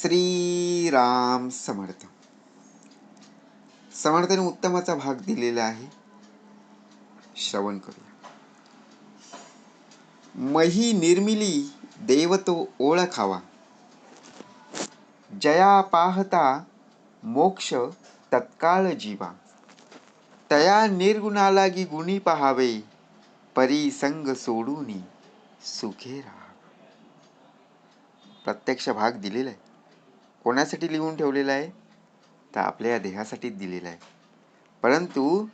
श्रीराम समर्थ. समर्थाने उत्तमाचा भाग दिलेला आहे. श्रवण करूया. मही निर्मिली देवतो ओळखावा. जया पाहता मोक्ष तत्काळ जीवा. तया निर्गुणालागी गुणी पहावे परी संग सोडूनी सुखे राहा. प्रत्यक्ष भाग दिलेला आहे. कोणासाठी लिहून ठेवलेला आहे? तर आपल्या या देहासाठीच दिलेला आहे. परंतु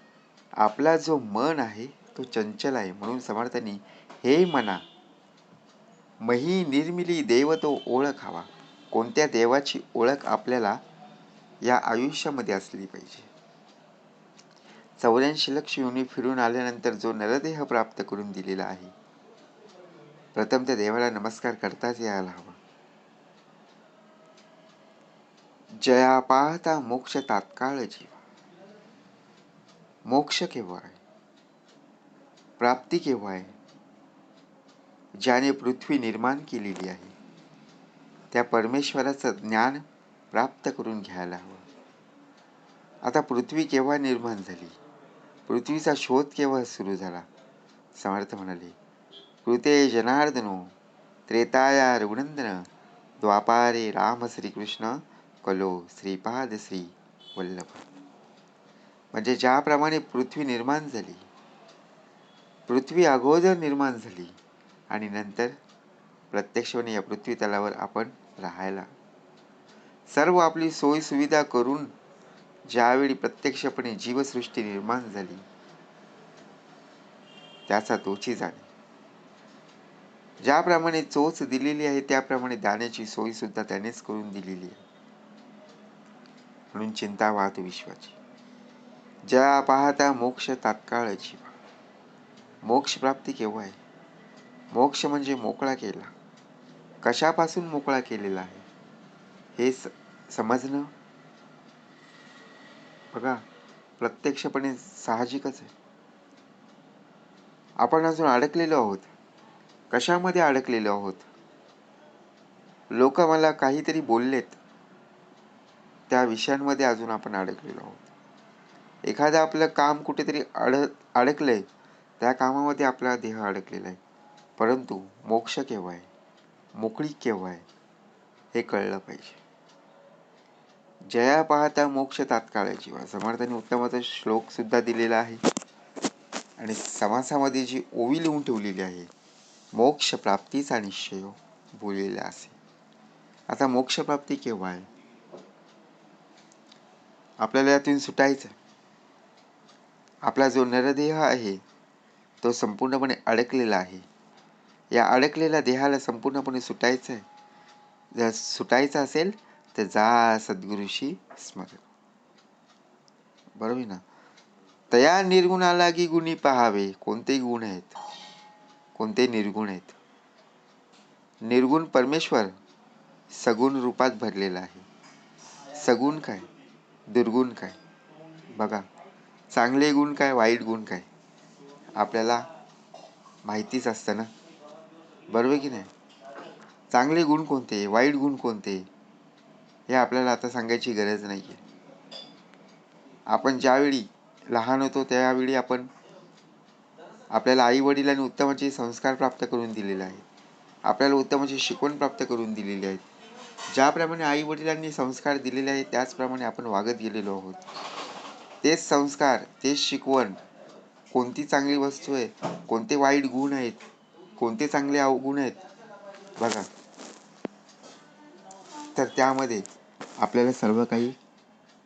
आपला जो मन आहे तो चंचल आहे. म्हणून समर्थांनी हे मना मही निर्मिली देव तो ओळखावा कोणत्या देवाची ओळख आपल्याला या आयुष्यामध्ये असली पाहिजे? चौऱ्याऐंशी लक्ष येऊन फिरून आल्यानंतर जो नरदेह प्राप्त करून दिलेला आहे प्रथम त्या देवाला नमस्कार करताच यायला हवा. जया पाहता मोक्ष तात्काळ जीवा. मोक्ष केव्हा आहे? प्राप्ती केव्हा आहे? ज्याने पृथ्वी निर्माण केलेली आहे त्या परमेश्वराचं ज्ञान प्राप्त करून घ्यायला हवं. आता पृथ्वी केव्हा निर्माण झाली? पृथ्वीचा शोध केव्हा सुरू झाला? समर्थ म्हणाले कृते जनार्दनो त्रेताया रघुनंदन द्वापारे राम श्रीकृष्ण कलो श्रीपाद श्री वल्लभ. म्हणजे ज्याप्रमाणे पृथ्वी निर्माण झाली पृथ्वी अगोदर निर्माण झाली आणि नंतर प्रत्यक्षपणे या पृथ्वी तलावर आपण राहायला. सर्व आपली सोयीसुविधा करून ज्यावेळी प्रत्यक्षपणे जीवसृष्टी निर्माण झाली त्याचा तोची जाणे. ज्याप्रमाणे चोच दिलेली आहे त्याप्रमाणे दाण्याची सोयसुद्धा त्यानेच करून दिलेली आहे. म्हणून चिंता वाहत विश्वाची. ज्या पाहता मोक्ष तात्काळ जीवा. मोक्ष प्राप्ती केव्हा आहे? मोक्ष म्हणजे मोकळा केला. कशापासून मोकळा केलेला आहे? हे स समजणं? बघा प्रत्यक्षपणे साहजिकच आहे. आपण अजून अडकलेलो आहोत. कशामध्ये अडकलेलो आहोत? लोक मला काहीतरी बोललेत. त्या विषयांमध्ये अजून आपण अडकलेलो आहोत. एखादं आपलं काम कुठेतरी अड अडकलंय त्या कामामध्ये आपला देह अडकलेला आहे. परंतु मोक्ष केव्हा आहे? मोकळी केव्हा आहे? हे कळलं पाहिजे. जया पाहता मोक्ष तात्काळ जीवा. समर्थाने उत्तमाचा श्लोक सुद्धा दिलेला आहे. आणि समासामध्ये जी ओवी लिहून ठेवलेली आहे मोक्ष प्राप्तीचा निश्चय बोललेला असे आता मोक्षप्राप्ती केव्हा आहे? आपल्याला यातून सुटायचं आपला जो नरदेह आहे तो संपूर्णपणे अडकलेला आहे. या अडकलेल्या देहाला संपूर्णपणे सुटायचं आहे जर सुटायचं असेल तर जा सद्गुरूशी स्मरण. बरोबर ना? तया निर्गुणालागी गुणी पहावे कोणते गुण आहेत? कोणते निर्गुण आहेत? निर्गुण परमेश्वर सगुण रूपात भरलेला आहे. सगुण काय? दुर्गुण काय? बघा चांगले गुण काय वाईट गुण काय? आपल्याला माहितीच असतं ना? बरोबर की नाही? चांगले गुण कोणते? वाईट गुण कोणते? हे आपल्याला आता सांगायची गरज नाही आहे आपण ज्यावेळी लहान होतो त्यावेळी आपण आपल्याला आई वडिलांनी उत्तमाचे संस्कार प्राप्त करून दिलेले आहेत. आपल्याला उत्तमाची शिकवण प्राप्त करून दिलेली आहेत. ज्याप्रमाणे आई वडिलांनी संस्कार दिलेले आहेत त्याचप्रमाणे आपण वागत गेलेलो आहोत. तेच संस्कार तेच शिकवण कोणती चांगली वस्तू आहे कोणते वाईट गुण आहेत कोणते चांगले अवगुण आहेत बघा. तर त्यामध्ये आपल्याला सर्व काही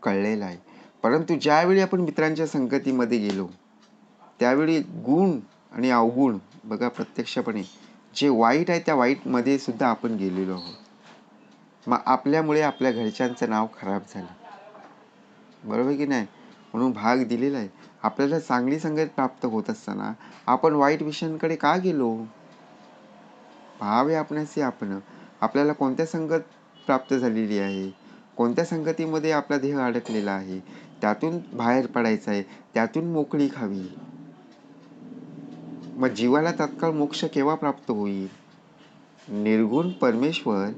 कळलेलं आहे. परंतु ज्यावेळी आपण मित्रांच्या संगतीमध्ये गेलो त्यावेळी गुण आणि अवगुण बघा प्रत्यक्षपणे जे वाईट आहे त्या वाईटमध्ये सुद्धा आपण गेलेलो आहोत. मग आपल्यामुळे आपल्या घरच्यांचं नाव खराब झालं. बरोबर की नाही? म्हणून भाग दिलेला आहे. आपल्याला चांगली संगत प्राप्त होत असताना आपण वाईट विषयांकडे का गेलो? भाव आपणाशी आपण. आपल्याला कोणत्या संगत प्राप्त झालेली आहे? कोणत्या संगतीमध्ये आपला देह अडकलेला आहे? त्यातून बाहेर पडायचं आहे. त्यातून मोकळी खावी. मग जीवाला तात्काळ मोक्ष केव्हा प्राप्त होईल? निर्गुण परमेश्वर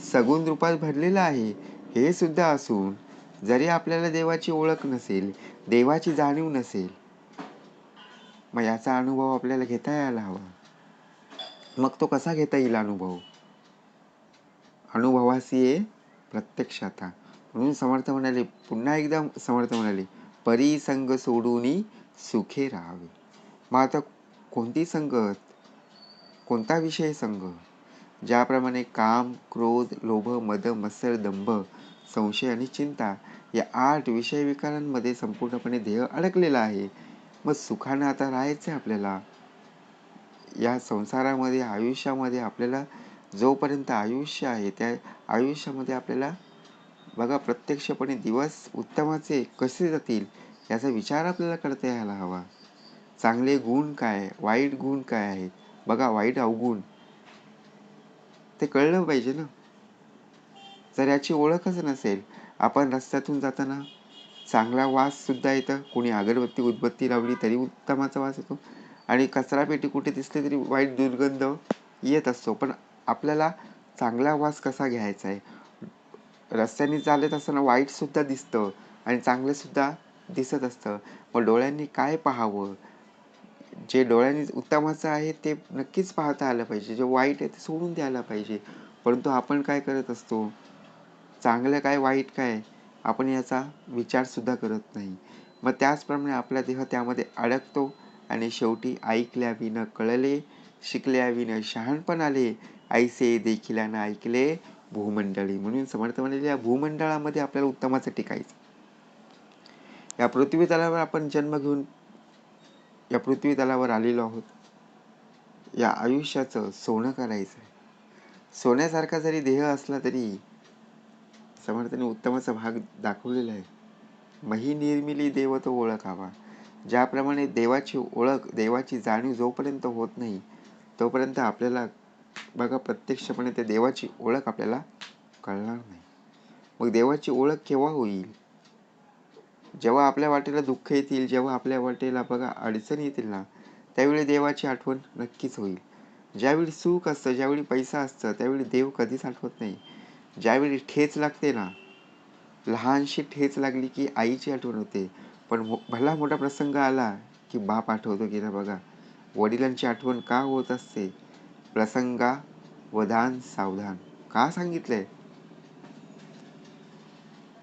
सगुण रूपात भरलेला आहे हे सुद्धा असून जरी आपल्याला देवाची ओळख नसेल देवाची जाणीव नसेल मग याचा अनुभव आपल्याला घेता यायला हवा. मग तो कसा घेता येईल अनुभव? अनुभवासी आहे प्रत्यक्षाता म्हणून समर्थ म्हणाले पुन्हा एकदा समर्थ म्हणाले परिसंग सोडून सुखे राहावे. मग आता कोणती संगत कोणता विषय संघ ज्याप्रमाणे काम क्रोध लोभ मद मत्सर दंभ संशय आणि चिंता या आठ विषय विकारांमध्ये संपूर्णपणे ध्येय अडकलेला आहे. मग सुखानं आता राहायचं आहे आपल्याला. या संसारामध्ये आयुष्यामध्ये आपल्याला जोपर्यंत आयुष्य आहे त्या आयुष्यामध्ये आपल्याला बघा प्रत्यक्षपणे दिवस उत्तमाचे कसे जातील याचा विचार आपल्याला करता यायला हवा. चांगले गुण काय? वाईट गुण काय आहेत? बघा वाईट अवगुण ते कळलं पाहिजे ना. जर याची ओळखच नसेल आपण रस्त्यातून जाताना चांगला वास सुद्धा येतं. कोणी अगरबत्ती उदबत्ती लावली तरी उत्तमाचा वास येतो. आणि कचरा पेटी कुठे दिसली तरी वाईट दुर्गंध येत असतो. पण आपल्याला चांगला वास कसा घ्यायचा आहे? रस्त्याने चालत असताना वाईटसुद्धा दिसतं आणि चांगलंसुद्धा दिसत असतं. मग डोळ्यांनी काय पाहावं? जे डोळ्यांनी उत्तमाचं आहे ते नक्कीच पाहता आलं पाहिजे. जे वाईट आहे ते सोडून द्यायला पाहिजे. परंतु आपण काय करत असतो? चांगलं काय वाईट काय? आपण याचा विचारसुद्धा करत नाही. मग त्याचप्रमाणे आपला देह त्यामध्ये अडकतो आणि शेवटी ऐकल्याविनं कळले शिकल्याविनं शहाणपण आले ऐसे देखील ऐकले भूमंडळी. म्हणून समर्थ म्हणजे या भूमंडळामध्ये आपल्याला उत्तमाचं टिकायचं या पृथ्वी तलावर आपण जन्म घेऊन या पृथ्वी तलावर आलेलो आहोत. या आयुष्याचं सोनं करायचं आहे. सोन्यासारखा जरी देह असला तरी समर्थाने उत्तमाचा भाग दाखवलेला आहे. मही निर्मिली देव तो ओळखावा. ज्याप्रमाणे देवाची ओळख देवाची जाणीव जोपर्यंत होत नाही तोपर्यंत आपल्याला बघा प्रत्यक्षपणे त्या देवाची ओळख आपल्याला कळणार नाही. मग देवाची ओळख केव्हा होईल? जेव्हा आपल्या वाटेला दुःख येतील जेव्हा आपल्या वाटेला बघा अडचण येतील ना त्यावेळी देवाची आठवण नक्कीच होईल. ज्यावेळी सुख असतं ज्यावेळी पैसा असतं त्यावेळी देव कधीच आठवत नाही. ज्यावेळी ठेच लागते ना लहानशी ठेच लागली की आईची आठवण होते. पण भला मोठा प्रसंग आला की बाप आठवतो की ना बघा वडिलांची आठवण का होत असते? प्रसंगा वधान सावधान. का सांगितलंय?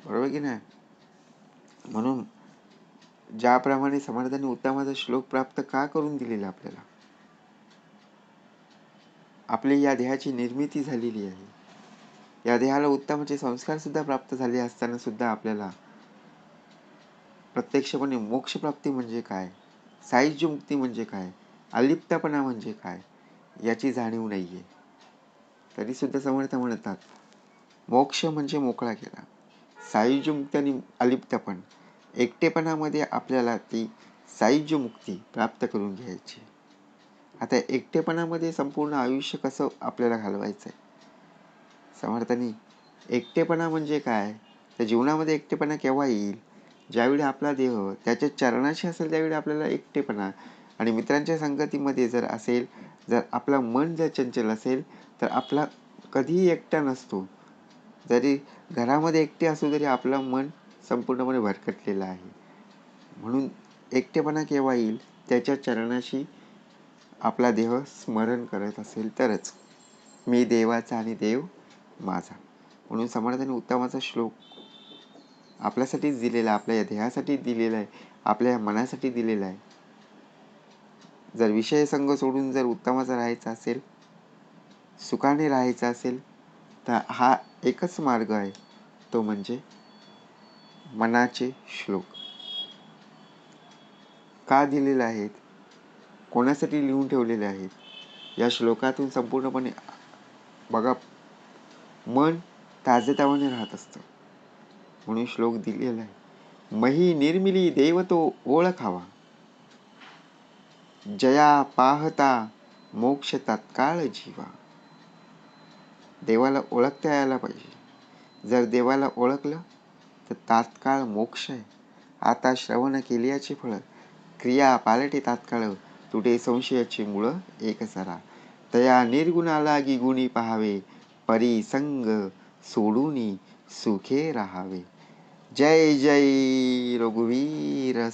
बरोबर की नाही? म्हणून ज्याप्रमाणे समर्थांनी उत्तमाचा श्लोक प्राप्त का करून दिलेला आपल्याला? आपली या देहाची निर्मिती झालेली आहे. या देहाला उत्तमाचे संस्कार सुद्धा प्राप्त झाले असताना सुद्धा आपल्याला प्रत्यक्षपणे मोक्षप्राप्ती म्हणजे काय? साहित्य मुक्ती म्हणजे काय? अलिप्तपणा म्हणजे काय? याची जाणीव नाही आहे तरीसुद्धा समर्थ म्हणतात मोक्ष म्हणजे मोकळा केला. सायुज्य आणि अलिप्तपण एकटेपणामध्ये आपल्याला ती सायुज्य मुक्ती प्राप्त करून घ्यायची. आता एकटेपणामध्ये संपूर्ण आयुष्य कसं आपल्याला घालवायचं आहे समर्थांनी एकटेपणा म्हणजे काय? त्या जीवनामध्ये एकटेपणा केव्हा येईल? ज्यावेळी आपला देह त्याच्या चरणाशी असेल त्यावेळी आपल्याला एकटेपणा आणि मित्रांच्या संगतीमध्ये जर असेल जर आपलं मन जर चंचल असेल तर आपला कधीही एकटा नसतो. जरी घरामध्ये एकटे असू तरी आपलं मन संपूर्णपणे भरकटलेलं आहे. म्हणून एकटेपणा केव्हा येईल? त्याच्या चरणाशी आपला देह स्मरण करत असेल तरच. मी देवाचा आणि देव माझा. म्हणून समर्थाने उत्तमाचा श्लोक. आपल्यासाठीच दिलेला आपल्या या देहासाठी दिलेला आहे आपल्या या मनासाठी दिलेला आहे. जर विषय संघ सोडून जर उत्तमाचा राहायचा असेल सुखाने राहायचं असेल तर हा एकच मार्ग आहे. तो म्हणजे मनाचे श्लोक. का दिलेले आहेत? कोणासाठी लिहून ठेवलेले आहेत? या श्लोकातून संपूर्णपणे बघा. मन ताजेतावाने राहत असतं. म्हणून श्लोक दिलेला आहे. मही निर्मिली देव तो ओळखावा. जया पाहता मोक्ष तात्काळ जीवा. देवाला ओळखता यायला पाहिजे. जर देवाला ओळखलं तर तात्काळ मोक्ष आहे. आता श्रवण केल्याची फळ क्रिया पालटी तात्काळ तुटे संशयाची मुळं एकसरा तया निर्गुणाला गुणी पहावे परिसंग सोडूनी सुखे राहावे. जय जय रघुवीर